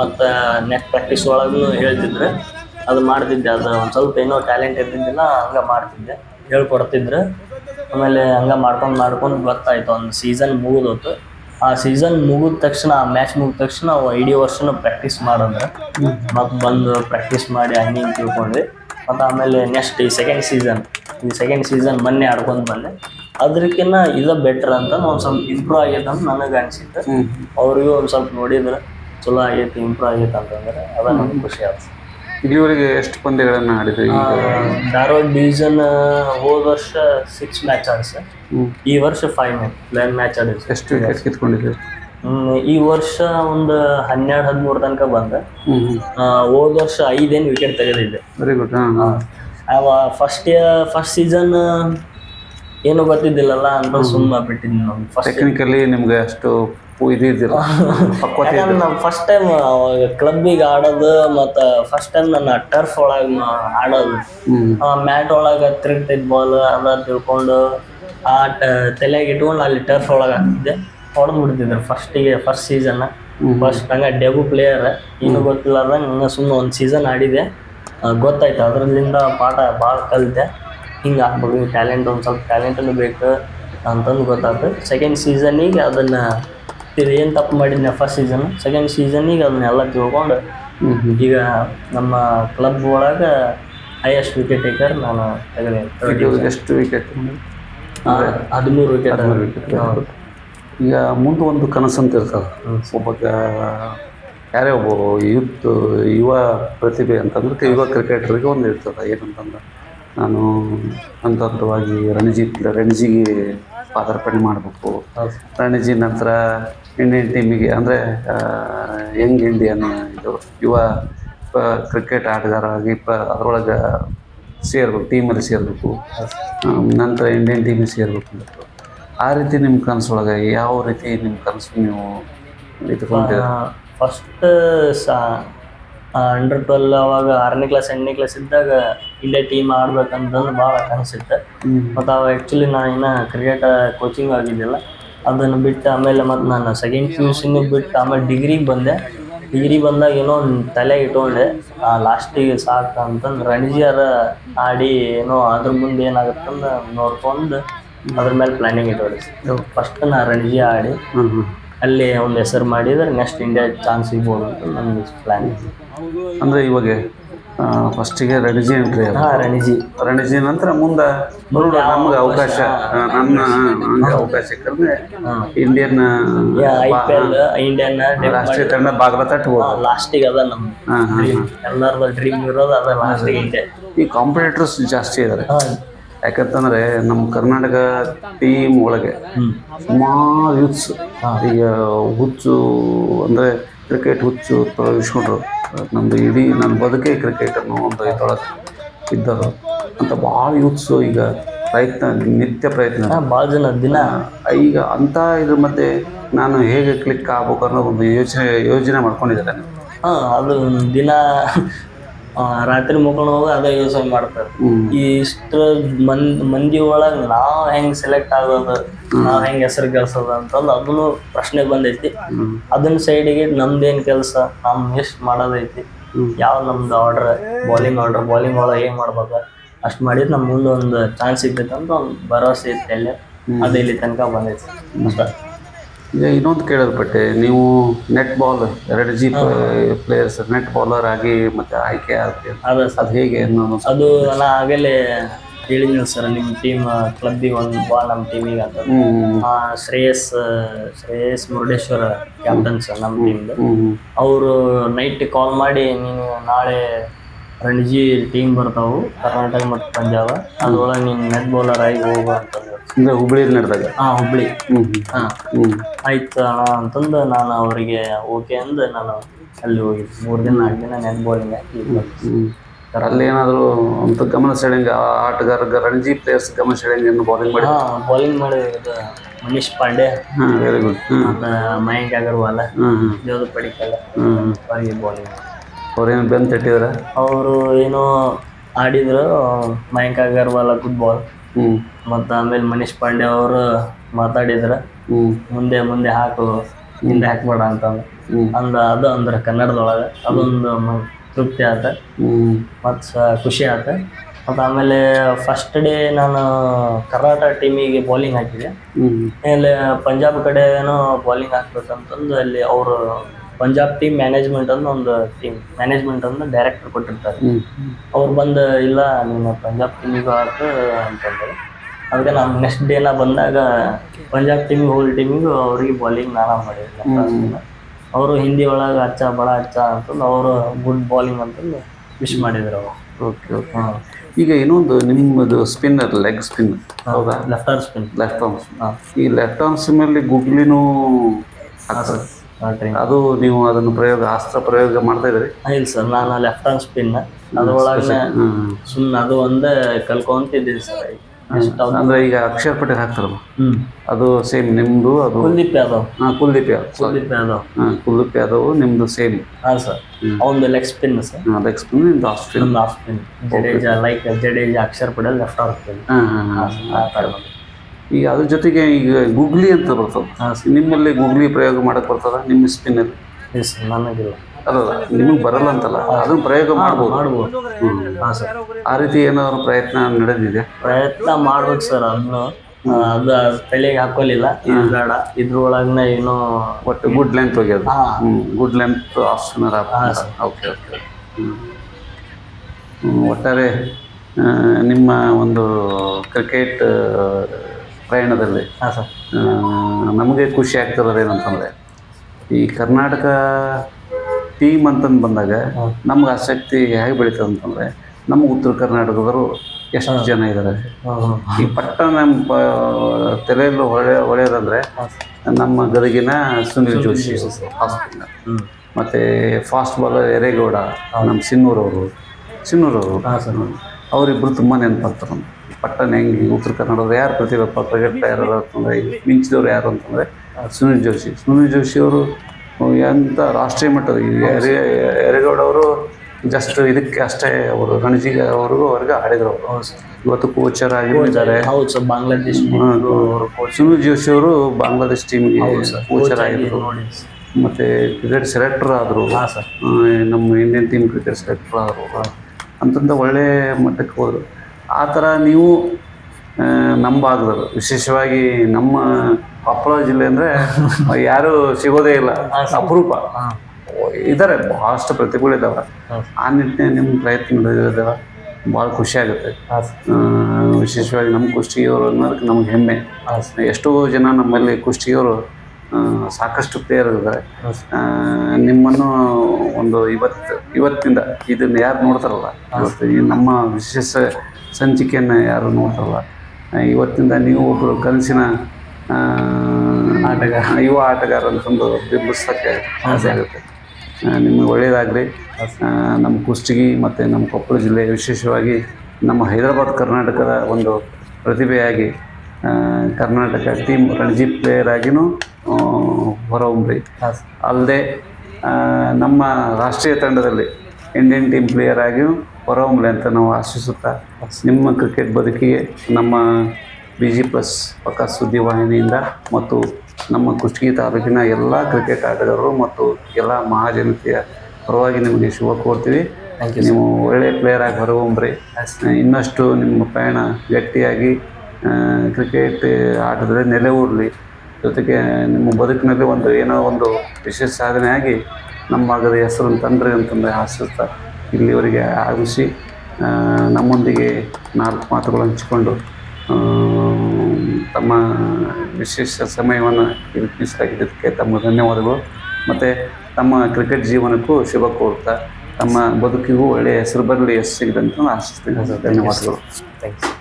Speaker 3: ಮತ್ತೆ ನೆಕ್ಸ್ಟ್ ನೆಟ್ ಪ್ರಾಕ್ಟೀಸ್ ಒಳಗೂ ಹೇಳ್ತಿದ್ರು. ಅದು ಮಾಡ್ತಿದ್ದೆ ಅದು ಒಂದು ಸ್ವಲ್ಪ ಏನೋ ಟ್ಯಾಲೆಂಟ್ ಇದ್ದಿದ್ದಿಲ್ಲ ಹಂಗೆ ಮಾಡ್ತಿದ್ದೆ. ಹೇಳ್ಕೊಡ್ತಿದ್ರು. ಆಮೇಲೆ ಹಂಗೆ ಮಾಡ್ಕೊಂಡು ಮಾಡ್ಕೊಂಡು ಗೊತ್ತಾಯ್ತು ಒಂದು ಸೀಸನ್ ಮುಗಿದೋತು ಆ ಸೀಸನ್ ಮುಗಿದ ತಕ್ಷಣ ಆ ಮ್ಯಾಚ್ ಮುಗಿದ ತಕ್ಷಣ ಇಡೀ ವರ್ಷನೂ ಪ್ರಾಕ್ಟೀಸ್ ಮಾಡಿದ್ರೆ. ಮತ್ತು ಬಂದು ಪ್ರಾಕ್ಟೀಸ್ ಮಾಡಿ ಹಂಗೆ ಹಿಂಗೆ ತಿಳ್ಕೊಂಡ್ವಿ. ಮತ್ತು ಆಮೇಲೆ ನೆಕ್ಸ್ಟ್ ಈ ಸೆಕೆಂಡ್ ಸೀಸನ್ ಈ ಸೆಕೆಂಡ್ ಸೀಸನ್ ಮೊನ್ನೆ ಆಡ್ಕೊಂಡು ಬಂದೆ. ಅದಕ್ಕಿಂತ ಇದ ಬೆಟ್ರ್ ಅಂತ ಒಂದು ಸ್ವಲ್ಪ ಇಂಪ್ರೂವ್ ಆಗೈತೆ ಅಂತ ನನಗೆ ಅನಿಸಿತ್ತು. ಅವ್ರಿಗೂ ಒಂದ್ ಸ್ವಲ್ಪ ನೋಡಿದ್ರೆ ಚಲೋ ಆಗೈತಿ ಇಂಪ್ರೂವ್ ಆಗೈತೆ ಅಂತಂದ್ರೆ ಅದ ನಮ್ಗೆ ಖುಷಿ ಆಯ್ತು
Speaker 2: ಇಲ್ಲಿವರೆಗೆ ಎಷ್ಟು ಪಂದ್ಯಗಳನ್ನ ಆಡಿದ್ರಿ?
Speaker 3: ಧಾರವಾಡ ಡಿವಿಷನ್ ಹೋದ ವರ್ಷ ಸಿಕ್ಸ್ ಮ್ಯಾಚ್ ಆಡಿಸ. ಸರ್ ಈ ವರ್ಷ ಫೈವ್ ಮ್ಯಾಚ್ ಲೆವೆನ್ ಮ್ಯಾಚ್ ಆಡಿದ್ವಿ ಸರ್
Speaker 2: ಎಷ್ಟು ವಿಕೆಟ್ ಕಿತ್ಕೊಂಡಿದ್ರಿ
Speaker 3: ಈ ವರ್ಷ ಒಂದು ಹನ್ನೆರಡು ಹದಿಮೂರು ತನಕ ಬಂದೆ. ಹೋದ ವರ್ಷ ಐದೇನು ವಿಕೆಟ್ ತೆಗೆದಿದ್ದೆ.
Speaker 2: ವೆರಿ ಗುಡ್
Speaker 3: ಅವ ಫಸ್ಟ್ ಇಯರ್ ಫಸ್ಟ್ ಸೀಸನ್ ಏನು ಗೊತ್ತಿದ್ದಿಲ್ಲಲ್ಲ ಅಂತ ಸುಮ್ಮನೆ ಬಿಟ್ಟಿದ್ದೆ ನಾನು ಫಸ್ಟ್
Speaker 2: ಟೆಕ್ನಿಕಲಿ ನಿಮ್ಗೆ ಅಷ್ಟು ಇದಿದ್ದಿಲ್ಲ ಪಕ್ವತೆ
Speaker 3: ಯಾಕಂದ್ರೆ ನಾವು ಫಸ್ಟ್ ಟೈಮ್ ಕ್ಲಬ್ಬಿಗೆ ಆಡೋದು ಮತ್ತು ಫಸ್ಟ್ ಟೈಮ್ ನನ್ನ ಟರ್ಫ್ ಒಳಗೆ ಆಡೋದು. ಮ್ಯಾಟ್ ಒಳಗೆ ತಿರುಗ್ತಿದ್ ಬಾಲ್ ಅದ ತಿಳ್ಕೊಂಡು ಆ ತಲೆಗೆ ಇಟ್ಕೊಂಡು ಅಲ್ಲಿ ಟರ್ಫ್ ಒಳಗೆ ಹಾಕ್ತಿದ್ದೆ ಹೊಡೆದು ಬಿಡ್ತಿದ್ರು ಫಸ್ಟಿಗೆ ಫಸ್ಟ್ ಸೀಸನ್ ಫಸ್ಟ್ ಹಂಗೆ ಡೆಬು ಪ್ಲೇಯರ್ ಏನು ಗೊತ್ತಿಲ್ಲ ಹಂಗೆ ಸುಮ್ಮನೆ ಒಂದು ಸೀಸನ್ ಆಡಿದೆ. ಗೊತ್ತಾಯ್ತು. ಅದರಿಂದ ಪಾಠ ಭಾಳ ಕಲಿತೆ. ಹಿಂಗೆ ಆಗ್ಬೋದು ಟ್ಯಾಲೆಂಟ್ ಒಂದು ಸ್ವಲ್ಪ ಟ್ಯಾಲೆಂಟನ್ನು ಬೇಕು ಅಂತಂದು ಗೊತ್ತಾಯ್ತು ಸೆಕೆಂಡ್ ಸೀಸನಿಗೆ ಅದನ್ನು ಇದು ಏನು ತಪ್ಪು ಮಾಡಿದ್ನ ಫಸ್ಟ್ ಸೀಸನ್ ಸೆಕೆಂಡ್ ಸೀಸನಿಗೆ ಅದನ್ನೆಲ್ಲ ತಿಳ್ಕೊಂಡು ಈಗ ನಮ್ಮ ಕ್ಲಬ್ ಒಳಗೆ ಹೈಯೆಸ್ಟ್ ವಿಕೆಟ್ ಟೇಕರ್ ನಾನು
Speaker 2: ಎಷ್ಟು ವಿಕೆಟ್
Speaker 3: ಹದಿಮೂರು ವಿಕೆಟ್
Speaker 2: ಈಗ ಮುಂದೆ ಒಂದು ಕನಸು ಅಂತ ಇರ್ತದೆ. ಒಬ್ಬ ಯಾರೇ ಒಬ್ಬ ಯೂತ್ ಯುವ ಪ್ರತಿಭೆ ಅಂತಂದ್ರೆ ಯುವ ಕ್ರಿಕೆಟರ್ಗೆ ಒಂದು ಇರ್ತದೆ. ಏನಂತಂದ್ರೆ ನಾನು ಹಂತ ಹಂತವಾಗಿ ರಣಜಿ, ರಣಜಿಗೆ ಪಾದಾರ್ಪಣೆ ಮಾಡಬೇಕು. ರಣಜಿ ನಂತರ ಇಂಡಿಯನ್ ಟೀಮಿಗೆ ಅಂದರೆ ಯಂಗ್ ಇಂಡಿಯನ್ ಇದು ಯುವ ಕ್ರಿಕೆಟ್ ಆಟಗಾರರಾಗಿ ಪ, ಅದರೊಳಗೆ ಸೇರ್ಬೇಕು ಟೀಮಲ್ಲಿ ಸೇರಬೇಕು. ನಂತರ ಇಂಡಿಯನ್ ಟೀಮಿಗೆ ಸೇರಬೇಕು ಆ ರೀತಿ ನಿಮ್ಮ ಕನಸೊಳಗೆ ಯಾವ ರೀತಿ ನಿಮ್ಮ ಕನಸು ನೀವು ಇದು
Speaker 3: ಫಸ್ಟ್ ಸಾ ಅಂಡರ್ ಟ್ವೆಲ್ ಅವಾಗ ಆರನೇ ಕ್ಲಾಸ್ ಎಂಟನೇ ಕ್ಲಾಸ್ ಇದ್ದಾಗ ಇಂಡಿಯಾ ಟೀಮ್ ಆಡ್ಬೇಕಂತಂದು ಭಾಳ ಕನಸಿತ್ತು ಮತ್ತು ಅವಾಗ ಆ್ಯಕ್ಚುಲಿ ನಾನು ಇನ್ನೂ ಕ್ರಿಕೆಟ್ ಕೋಚಿಂಗ್ ಆಗಿದ್ದಿಲ್ಲ. ಅದನ್ನು ಬಿಟ್ಟು ಆಮೇಲೆ ಮತ್ತು ನಾನು ಸೆಕೆಂಡ್ ಪಿ ಯು ಸಿನೂ ಬಿಟ್ಟು ಆಮೇಲೆ ಡಿಗ್ರಿಗೆ ಬಂದೆ. ಡಿಗ್ರಿ ಬಂದಾಗ ಏನೋ ಒಂದು ತಲೆ ಇಟ್ಕೊಂಡೆ. ಲಾಸ್ಟಿಗೆ ಸಾಕು ಅಂತಂದು ರಣಜಿಯರ ಆಡಿ ಏನೋ ಅದ್ರ ಮುಂದೆ ಏನಾಗುತ್ತಂದು ನೋಡ್ಕೊಂಡು ಅದ್ರ ಮೇಲೆ ಪ್ಲ್ಯಾನಿಂಗ್ ಇಟ್ಕೊಂಡೆ ಫಸ್ಟ್ ನಾನು ರಣಜಿ ಆಡಿ. ಅಲ್ಲಿ ಒಂದು ಹೆಸರು ಮಾಡಿದ್ರೆ ನೆಕ್ಸ್ಟ್ ಇಂಡಿಯಾ ಚಾನ್ಸ್ ಸಿಗ್ಬೋದು ಅಂತ ನನ್ನ ಪ್ಲ್ಯಾನ್
Speaker 2: ಅಂದರೆ ಇವಾಗ ಫಸ್ಟಿಗೆ ರಣಜಿ ಎಂಟ್ರಿ
Speaker 3: ಹಾಂ ರಣಜಿ.
Speaker 2: ರಣಜಿ ನಂತರ ಮುಂದೆ ಬರೋಣ ನಮ್ಗೆ ಅವಕಾಶ. ನನ್ನ ನನಗೆ ಅವಕಾಶ Indian
Speaker 3: I P L Indian
Speaker 2: ರಾಷ್ಟ್ರೀಯ ತಂಡ ಬಾಗ್ಲ ತಟ್ಬೋದು.
Speaker 3: ಲಾಸ್ಟಿಗೆ ಅದ ನಮ್ಮ
Speaker 2: ಹಾಂ ಹಾಂ
Speaker 3: ಡ್ರೀಮ್ ಇರೋದು ಅದ ಲಾಸ್ಟಿಗೆ ಇಂಡಿಯಾ
Speaker 2: ಈ ಕಾಂಪಿಟೇಟರ್ಸ್ ಜಾಸ್ತಿ ಇದ್ದಾರೆ ಯಾಕಂತಂದ್ರೆ ನಮ್ಮ ಕರ್ನಾಟಕ ಟೀಮ್ ಒಳಗೆ ಸುಮಾರು ಯೂತ್ಸ್ ಈಗ ಹುಚ್ಚು ಅಂದರೆ ಕ್ರಿಕೆಟ್ ಹುಚ್ಚು ತೊಳಗಿಸ್ಕೊಂಡ್ರು ನಮ್ದು ಇಡೀ ನನ್ನ ಬದುಕೇ ಕ್ರಿಕೆಟ್ ಅನ್ನೋ ಒಂದು ಇದೊಳಗೆ ಇದ್ದರು ಅಂತ ಭಾಳ ಯೂತ್ಸು ಈಗ ಪ್ರಯತ್ನ ನಿತ್ಯ ಪ್ರಯತ್ನ.
Speaker 3: ಭಾಳ ಜನ ದಿನ.
Speaker 2: ಈಗ ಅಂಥ ಇದ್ರ ಮಧ್ಯೆ ನಾನು ಹೇಗೆ ಕ್ಲಿಕ್ ಆಗ್ಬೇಕು ಅನ್ನೋ ಒಂದು ಯೋಚನೆ ಯೋಜನೆ ಮಾಡ್ಕೊಂಡಿದ್ದಾರೆ
Speaker 3: ಹಾಂ ಅದು ದಿನ ರಾತ್ರಿ ಮುಕೊಂಡು ಹೋಗಿ ಅದೇ ಯೋಚನೆ ಮಾಡ್ತಾರೆ. ಈ ಇಷ್ಟು ಮಂದಿ ಮಂದಿ ಒಳಗೆ ನಾವು ಹೆಂಗೆ ಸೆಲೆಕ್ಟ್ ಆಗೋದು ನಾವು ಹೆಂಗೆ ಹೆಸರು ಕೆಲ್ಸದ ಅಂತಂದು ಅದನ್ನು ಪ್ರಶ್ನೆ ಬಂದೈತಿ. ಅದನ್ನ ಸೈಡಿಗೆ ನಮ್ದೇನು ಕೆಲಸ ನಮ್ ಎಷ್ಟು ಮಾಡೋದೈತಿ. ಯಾವ ನಮ್ದು ಆರ್ಡ್ರ್ ಬೌಲಿಂಗ್ ಆರ್ಡ್ರ್ ಬೌಲಿಂಗ್ ಒಳಗೆ ಏನು ಮಾಡ್ಬೇಕು? ಅಷ್ಟು ಮಾಡಿದ್ರೆ ನಮ್ಮ ಮುಂದೆ ಒಂದು ಚಾನ್ಸ್ ಸಿಗ್ತೈತೆ ಅಂತ ಒಂದು ಭರವಸೆ ಇತ್ತು ಅಲ್ಲೇ ಅದು ಇಲ್ಲಿ ತನಕ ಬಂದೈತಿ. ಅಷ್ಟೇ.
Speaker 2: ಈಗ ಇನ್ನೊಂದು ಕೇಳಲ್ಪಟ್ಟೆ ನೀವು ನೆಟ್ ಬಾಲ್ ಎರಡು ಜಿ ಪ್ಲೇಯರ್ಸ್ ನೆಟ್ ಬಾಲರ್ ಆಗಿ ಮತ್ತೆ ಆಯ್ಕೆ ಆಗ್ತೀವಿ
Speaker 3: ಅದ
Speaker 2: ಹೇಗೆ ಅನ್ನೋದು
Speaker 3: ಅದು ನಾ ಆಗಲೇ ಹೇಳಿದ್ವಿ ಸರ್ ನಿಮ್ಮ ಟೀಮ್ ಕ್ಲಬ್ಬಿಗೆ ಒಂದು ಬಾಲ್ ನಮ್ಮ ಟೀಮಿಗೆ ಅಂತ. ಶ್ರೇಯಸ್ ಶ್ರೇಯಸ್ ಮುರುಡೇಶ್ವರ ಕ್ಯಾಪ್ಟನ್ ಸರ್ ನಮ್ಮ ಟೀಮ್ದು ಅವರು ನೈಟ್ ಕಾಲ್ ಮಾಡಿ ನೀನು ನಾಳೆ ರಣಜಿ ಟೀಮ್ ಬರ್ತಾವು ಕರ್ನಾಟಕ ಮತ್ತು ಪಂಜಾಬ. ಅದ್ರೊಳಗೆ ನೀನು ನೆಟ್ ಬೌಲರ್ ಆಗಿ ಹೋಗು ಅಂತಂದ್ರು
Speaker 2: ಅಂದ್ರೆ ಹುಬ್ಳಿಯಲ್ಲಿ ನಡೆದಾಗ?
Speaker 3: ಹಾಂ ಹುಬ್ಳಿ.
Speaker 2: ಹ್ಮ್
Speaker 3: ಹಾಂ. ಆಯ್ತು ಅಣ್ಣ ಅಂತಂದು ನಾನು ಅವರಿಗೆ ಓಕೆ ಅಂದು ನಾನು ಅಲ್ಲಿ ಹೋಗಿದ್ದೆ ಮೂರು ದಿನ ನಾಲ್ಕು ದಿನ ನೆಟ್ ಬಾಲಿಂಗ್ ಹಾಕಿ
Speaker 2: ಅಲ್ಲಿ ಏನಾದರೂ ಅಂತ ಗಮನ ಸೆಳೆಂಗ ಆಟಗಾರ ರಣಜಿ ಪ್ಲೇಯರ್ಸ್ ಗಮನ ಸೆಳೆಂಗ ಬೌಲಿಂಗ್ ಮಾಡಿ
Speaker 3: ಬೌಲಿಂಗ್ ಮಾಡಿದ ಮನೀಶ್ ಪಾಂಡೆ.
Speaker 2: ವೆರಿ ಗುಡ್
Speaker 3: ಮಯಂಕ ಅಗರ್ವಾಲ್ ದೇವದ ಪಡಿಕಲ್ ಅವರಿಗೆ ಬೌಲಿಂಗ್
Speaker 2: ಅವ್ರೇನು ಬೆನ್ ತಟ್ಟಿದ್ರ?
Speaker 3: ಅವರು ಏನೋ ಆಡಿದ್ರು ಮಯಾಂಕ್ ಅಗರ್ವಾಲ್ ಗುಡ್ ಬಾಲ್ ಮತ್ತು ಆಮೇಲೆ ಮನೀಶ್ ಪಾಂಡೆ ಅವರು ಮಾತಾಡಿದ್ರ ಮುಂದೆ ಮುಂದೆ ಹಾಕು ಹಿಂದೆ ಹಾಕ್ಬೇಡ ಅಂತಂದು.
Speaker 2: ಹ್ಮ್.
Speaker 3: ಅಂದ ಅದು ಅಂದ್ರ ಕನ್ನಡದೊಳಗ ಅದೊಂದು ತೃಪ್ತಿ ಆತ. ಮತ್ತು ಖುಷಿ ಆತ. ಮತ್ತ ಆಮೇಲೆ ಫಸ್ಟ್ ಡೇ ನಾನು ಕರ್ನಾಟಕ ಟೀಮಿಗೆ ಬೌಲಿಂಗ್ ಹಾಕಿದೆ. ಆಮೇಲೆ ಪಂಜಾಬ್ ಕಡೆ ಏನೋ ಬೌಲಿಂಗ್ ಹಾಕ್ಬೇಕಂತಂದು ಅಲ್ಲಿ ಅವರು ಪಂಜಾಬ್ ಟೀಮ್ ಮ್ಯಾನೇಜ್ಮೆಂಟ್ ಅನ್ನೋ ಒಂದು ಟೀಮ್ ಮ್ಯಾನೇಜ್ಮೆಂಟ್ ಅಂದ್ರೆ ಡೈರೆಕ್ಟರ್ ಕೊಟ್ಟಿರ್ತಾರೆ. ಅವ್ರು ಬಂದು ಇಲ್ಲ ನೀನು ಪಂಜಾಬ್ ಟೀಮಿಗೆ ಆಡ್ತು ಅಂತಂದ್ರೆ. ಅದಕ್ಕೆ ನಾನು ನೆಕ್ಸ್ಟ್ ಡೇನ ಬಂದಾಗ ಪಂಜಾಬ್ ಟೀಮ್ ಹೋಲ್ ಟೀಮಿಗೆ ಅವ್ರಿಗೆ ಬಾಲಿಂಗ್ ನಾನು ಮಾಡಿದ್ದೆ ಅವರು ಹಿಂದಿ ಒಳಗೆ ಅಚ್ಚ ಬಡ ಅಚ್ಚ ಅಂತಂದು ಅವರು ಗುಡ್ ಬಾಲಿಂಗ್ ಅಂತಂದು ವಿಶ್ ಮಾಡಿದ್ರು ಅವರು.
Speaker 2: ಓಕೆ ಓಕೆ ಈಗ ಇನ್ನೊಂದು ನಿಮ್ಮದು ಸ್ಪಿನ್ನರ್ ಲೆಗ್ ಸ್ಪಿನ್ ಹೌದಾ?
Speaker 3: Left arm spin
Speaker 2: left arm ಈ ಲೆಫ್ಟ್ ಆರ್ಮ್ ಸ್ಪಿನ್ನಲ್ಲಿ ಗುಗ್ಲಿನೂ ಹಾಕ್ತಾರೆ. ಅದು ನೀವು ಅದನ್ನು ಪ್ರಯೋಗ ಅಸ್ತ್ರ ಪ್ರಯೋಗ ಮಾಡ್ತಾ ಇದ್ರಿ
Speaker 3: ಇಲ್ಲ ಸರ್ ನಾನು ಲೆಫ್ಟ್ ಹ್ಯಾಂಡ್ ಸ್ಪಿನ್ ಅದ್ರೊಳಗೆ ಸುಮ್ಮನೆ ಅದು ಒಂದೇ ಕಲ್ಕೊಂತಿದ್ದೀನಿ ಸರ್.
Speaker 2: ಅಂದ್ರೆ ಈಗ ಅಕ್ಷರ ಪಟೇಲ್ ಹಾಕ್ತಾರಲ್ಲ
Speaker 3: ಹ್ಞೂ
Speaker 2: ಅದು ಸೇಮ್ ನಿಮ್ದು ಅದು
Speaker 3: ಕುಲ್ದೀಪ್ ಯಾದವ್.
Speaker 2: ಹಾಂ ಕುಲ್ದೀಪ್ ಯಾದವ್
Speaker 3: ಕುಲ್ದೀಪ್ ಯಾದವ್.
Speaker 2: ಹಾಂ ಕುಲ್ದೀಪ್ ಯಾದವ್ ನಿಮ್ದು ಸೇಮ್.
Speaker 3: ಹಾಂ ಸರ್. ಅವನದು leg spin sir.
Speaker 2: Leg spin ನಿಮ್ದು off spin
Speaker 3: off spin Jadeja like Jadeja Axar Patel left arm spin
Speaker 2: ಹಾಂ ಹಾಂ ಹಾಂ. ಈಗ ಅದ್ರ ಜೊತೆಗೆ ಈಗ ಗುಗ್ಲಿ ಅಂತ ಬರ್ತದೆ.
Speaker 3: ಹಾಂ
Speaker 2: ನಿಮ್ಮಲ್ಲಿ ಗುಗ್ಲಿ ಪ್ರಯೋಗ ಮಾಡಕ್ಕೆ ಬರ್ತದ? ನಿಮ್ಮ ಸ್ಪಿನ್ನಲ್ಲಿ
Speaker 3: ಎಸ್ ನನಗಿಲ್ಲ
Speaker 2: ಅಲ್ಲ ನಿಮಗೆ ಬರಲ್ಲ ಅಂತಲ್ಲ? ಅದನ್ನು ಪ್ರಯೋಗ ಮಾಡ್ಬೋದು.
Speaker 3: ಮಾಡ್ಬೋದು. ಹಾಂ ಸರ್.
Speaker 2: ಆ ರೀತಿ ಏನಾದ್ರು ಪ್ರಯತ್ನ ನಡೆದಿದೆ?
Speaker 3: ಪ್ರಯತ್ನ ಮಾಡ್ಬೇಕು ಸರ್ ಅದನ್ನು. ಅದು ತಲೆಗೆ ಹಾಕೋಲಿಲ್ಲ ಇದು ಬೇಡ. ಇದ್ರೊಳಗನೆ ಏನೋ
Speaker 2: ಒಟ್ಟು ಗುಡ್ ಲೆಂತ್ ಹೋಗ್ಯದ
Speaker 3: ಹಾಂ.
Speaker 2: Good length option spinner okay okay. ಒಟ್ಟಾರೆ ಆ, ನಿಮ್ಮ ಒಂದು ಕ್ರಿಕೆಟ್ ಪ್ರಯಾಣದಲ್ಲಿ. ನಮಗೆ ಖುಷಿ ಆಗ್ತಿರೋದು ಏನಂತಂದರೆ ಈ ಕರ್ನಾಟಕ ಟೀಮ್ ಅಂತಂದು ಬಂದಾಗ ನಮ್ಗೆ ಆಸಕ್ತಿ ಹೇಗೆ ಬೆಳೀತದೆ ಅಂತಂದರೆ ನಮ್ಮ ಉತ್ತರ ಕರ್ನಾಟಕದವರು ಎಷ್ಟು ಜನ ಇದ್ದಾರೆ ಈ ಪಟ್ಟ ನಮ್ಮ ತಲೆಯಲ್ಲಿ ಹೊಳೆ ಹೊಳೆಯೋದಂದ್ರೆ ನಮ್ಮ ಗದಗಿನ ಸುನಿಲ್ ಜೋಶಿ
Speaker 3: ಮತ್ತೆ
Speaker 2: ಮತ್ತು ಫಾಸ್ಟ್ ಬಾಲರ್ ಎರೇಗೌಡ ನಮ್ಮ ಸಿನ್ನೂರವರು. ಸಿನ್ನೂರವರು. ಅವರಿಬ್ಬರು ತುಂಬ ನೆನಪಾಗ್ತಾರೆ ಪಟ್ಟಣ ಹೆಂಗೆ ಉತ್ತರ ಕನ್ನಡದ ಯಾರು ಪ್ರತಿಭಾ ಕ್ರಿಕೆಟ್ ಪ್ಲೇಯರ್ ಅಂತಂದರೆ ಮಿಂಚಿದವ್ರು ಯಾರು ಅಂತಂದರೆ ಸುನೀಲ್ ಜೋಶಿ. ಸುನೀಲ್ ಜೋಶಿ ಅವರು ಎಂಥ ರಾಷ್ಟ್ರೀಯ ಮಟ್ಟದ ಎರೆ ಎರೇಗೌಡ ಅವರು ಜಸ್ಟ್ ಇದಕ್ಕೆ ಅಷ್ಟೇ ಅವರು ರಣಜಿಗೆ ಅವ್ರಿಗೂ ಅವ್ರಿಗೆ ಆಡಿದ್ರು ಅವರು. ಇವತ್ತು ಕೋಚರ್ ಆಗಿದ್ದಾರೆ
Speaker 3: ಹೌದು ಸರ್ ಬಾಂಗ್ಲಾದೇಶ್
Speaker 2: ಸುನಿಲ್ ಜೋಶಿ ಅವರು ಬಾಂಗ್ಲಾದೇಶ್ ಟೀಮ್ಗೆ ಕೋಚರ್ ಆಗಿದ್ರು. ಮತ್ತೆ ಕ್ರಿಕೆಟ್ ಸೆಲೆಕ್ಟರ್ ಆದರು. ನಮ್ಮ ಇಂಡಿಯನ್ ಟೀಮ್ ಕ್ರಿಕೆಟ್ ಸೆಲೆಕ್ಟರ್ ಆದರು. ಅಂತಂದ ಒಳ್ಳೆ ಮಟ್ಟಕ್ಕೆ ಹೋದರು. ಆ ಥರ ನೀವು ನಮ್ಮ ಭಾಗದವರು ವಿಶೇಷವಾಗಿ ನಮ್ಮ ಕೊಪ್ಪಳ ಜಿಲ್ಲೆ ಅಂದರೆ ಯಾರೂ ಸಿಗೋದೇ ಇಲ್ಲ. ಅಪರೂಪ. ಇದ್ದಾರೆ ಬಹಳಷ್ಟು ಪ್ರತಿಭೆಗಳಿದ್ದಾವೆ ಆ ನಿಟ್ಟಿನ ನಿಮ್ಮ ಪ್ರಯತ್ನ ನಡೆದಿದ್ದಾವೆ. ಭಾಳ ಖುಷಿಯಾಗುತ್ತೆ ವಿಶೇಷವಾಗಿ ನಮ್ಮ ಕುಷ್ಟಿಗೆಯವರು ಅನ್ನೋದಕ್ಕೆ ನಮ್ಗೆ ಹೆಮ್ಮೆ. ಎಷ್ಟೋ ಜನ ನಮ್ಮಲ್ಲಿ ಕುಷ್ಟಿಯವರು ಆ, ಸಾಕಷ್ಟು ಪ್ಲೇಯರ್ ಇದ್ದಾರೆ ನಿಮ್ಮನ್ನು ಒಂದು ಇವತ್ತು ಇವತ್ತಿಂದ ಇದನ್ನು ಯಾರು ನೋಡ್ತಾರಲ್ಲ ಇವತ್ತು ಈ ನಮ್ಮ ವಿಶೇಷ ಸಂಚಿಕೆಯನ್ನು ಯಾರು ನೋಡ್ತಾರಲ್ಲ ಇವತ್ತಿಂದ ನೀವು ಒಬ್ಬರು ಕನಸಿನ
Speaker 3: ಆಟಗಾರ.
Speaker 2: ಯುವ ಆಟಗಾರ ಅಂತಂದು ಬಿಂಬಿಸೋಕ್ಕೆ ಆಸೆ ಆಗುತ್ತೆ. ನಿಮಗೆ ಒಳ್ಳೆಯದಾಗಲಿ ನಮ್ಮ ಕುಷ್ಟಗಿ ಮತ್ತು ನಮ್ಮ ಕೊಪ್ಪಳ ಜಿಲ್ಲೆ ವಿಶೇಷವಾಗಿ ನಮ್ಮ ಹೈದರಾಬಾದ್ ಕರ್ನಾಟಕದ ಒಂದು ಪ್ರತಿಭೆಯಾಗಿ ಕರ್ನಾಟಕ ಟೀಮ್ ರಣಜಿ ಪ್ಲೇಯರ್ ಆಗಿನೂ ಆ, ಹೊರಹೊಮ್ಮಿ
Speaker 3: ಹಾಂ
Speaker 2: ಅಲ್ಲದೆ ನಮ್ಮ ರಾಷ್ಟ್ರೀಯ ತಂಡದಲ್ಲಿ ಇಂಡಿಯನ್ ಟೀಮ್ ಪ್ಲೇಯರ್ ಆಗಿಯೂ ಹೊರಹೊಮ್ಮಲಿ ಅಂತ ನಾವು ಆಶಿಸುತ್ತಾ ನಿಮ್ಮ ಕ್ರಿಕೆಟ್ ಬದುಕಿಗೆ ನಮ್ಮ ಬಿ ಜಿ ಪ್ಲಸ್ ಪಕ್ಕ ಸುದ್ದಿವಾಹಿನಿಯಿಂದ ಮತ್ತು ನಮ್ಮ ಕುಷ್ಟಗಿ ತಾಲೂಕಿನ ಎಲ್ಲ ಕ್ರಿಕೆಟ್ ಆಟಗಾರರು ಮತ್ತು ಎಲ್ಲ ಮಹಾಜನತೆಯ ಪರವಾಗಿ ನಿಮಗೆ ಶುಭ ಕೋರ್ತೀವಿ. ನೀವು ಒಳ್ಳೆಯ ಪ್ಲೇಯರ್ ಆಗಿ ಹೊರಹೊಂಬ್ರಿ ಇನ್ನಷ್ಟು ನಿಮ್ಮ ಪಯಣ ಗಟ್ಟಿಯಾಗಿ ಕ್ರಿಕೆಟ್ ಆಟದಲ್ಲಿ ನೆಲೆ ಊರಲಿ. ಜೊತೆಗೆ ನಿಮ್ಮ ಬದುಕಿನಲ್ಲಿ ಒಂದು ಏನೋ ಒಂದು ವಿಶೇಷ ಸಾಧನೆ ಆಗಿ ನಮ್ಮ ಭಾಗದ ಹೆಸರನ್ನು ತಂದ್ರಿ ಅಂತಂದು ಆಶಿಸ್ತಾ ಇಲ್ಲಿವರೆಗೆ ಆಗಮಿಸಿ ನಮ್ಮೊಂದಿಗೆ ನಾಲ್ಕು ಮಾತುಗಳು ಹಂಚಿಕೊಂಡು ತಮ್ಮ ವಿಶೇಷ ಸಮಯವನ್ನು ಇದಕ್ಕೆ ತಮ್ಮ ಧನ್ಯವಾದಗಳು. ಮತ್ತು ತಮ್ಮ ಕ್ರಿಕೆಟ್ ಜೀವನಕ್ಕೂ ಶುಭ ಕೋರ್ತಾ, ತಮ್ಮ ಬದುಕಿಗೂ ಒಳ್ಳೆಯ ಹೆಸರು ಬರಲಿ, ಹೆಸರು ಸಿಗದಂತ ಆಶಿಸ್ತೀನಿ. ಧನ್ಯವಾದಗಳು.
Speaker 3: ಥ್ಯಾಂಕ್ಸ್